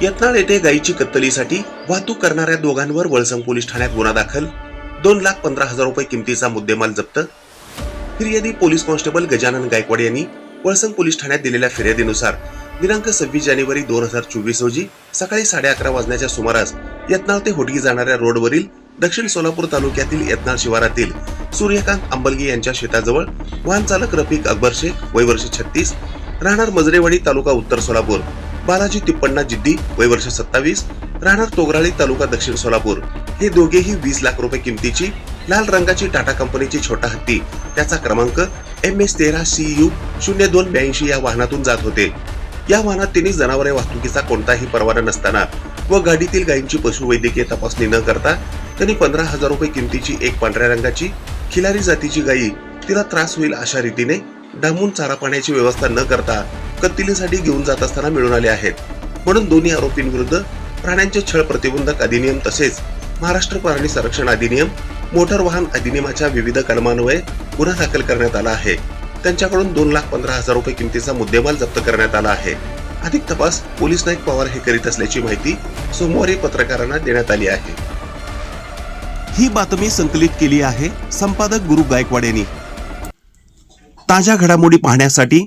यत्नाळ येथे गायीची कत्तलीसाठी वाहतूक करणाऱ्या दोघांवर वळसंग पोलीस ठाण्यात गुन्हा दाखल. दोन लाख पंधरा हजार रुपये किमतीचा मुद्देमाल जप्त. फिर्यादी पोलीस कॉन्स्टेबल गजानन गायकवाड यांनी वळसंग पोलीस ठाण्यात दिलेल्या फिर्यादीनुसार दिनांक सव्वीस जानेवारी दोन हजार चोवीस रोजी सकाळी साडे अकरा वाजण्याच्या सुमारास यत्नाळ ते होटगी जाणाऱ्या रोडवरील दक्षिण सोलापूर तालुक्यातील यत्नाळ शिवारातील सूर्यकांत अंबलगी यांच्या शेताजवळ वाहन चालक रफिक अकबर शेख वय वर्ष छत्तीस राहणार मजरेवाडी तालुका उत्तर सोलापूर बालाजी तिप्पण्णा जिद्दी वय वर्ष सत्तावीस राहणार तोगराळी तालुका दक्षिण सोलापूर. हे दोघेही वीस लाख रुपये किमतीची लाल रंगाची टाटा कंपनीची छोटा हत्ती. त्याचा क्रमांक एम एस तेरा सी यू शून्य दोन ब्याऐंशी या वाहनातून जात होते. या वाहनात त्यांनी जनावरे वाहतुकीचा कोणताही परवाना नसताना व गाडीतील गायींची पशुवैद्यकीय तपासणी न करता त्यांनी पंधरा हजार रुपये किमतीची एक पांढऱ्या रंगाची खिलारी जातीची गायी तिला त्रास होईल अशा रीतीने डांबून चारा पाण्याची व्यवस्था न करता कत्तिलीसाठी घेऊन जात असताना मिळून आले आहेत. म्हणून दोन्ही आरोपींविरुद्ध प्राण्यांचे छळ प्रतिबंधक अधिनियम तसेच महाराष्ट्र प्राणी संरक्षण अधिनियम मोटार वाहन अधिनियमाच्या विविध कलमान्वये गुन्हा दाखल करण्यात आला आहे. त्यांच्याकडून दोन लाख पंधरा हजार रुपये किमतीचा मुद्देमाल जप्त करण्यात आला आहे. अधिक तपास पोलीस नाईक पवार हे करीत असल्याची माहिती सोमवारी पत्रकारांना देण्यात आली आहे. ही बातमी संकलित केली आहे संपादक गुरु गायकवाड यांनी. ताज्या घडामोडी पाहण्यासाठी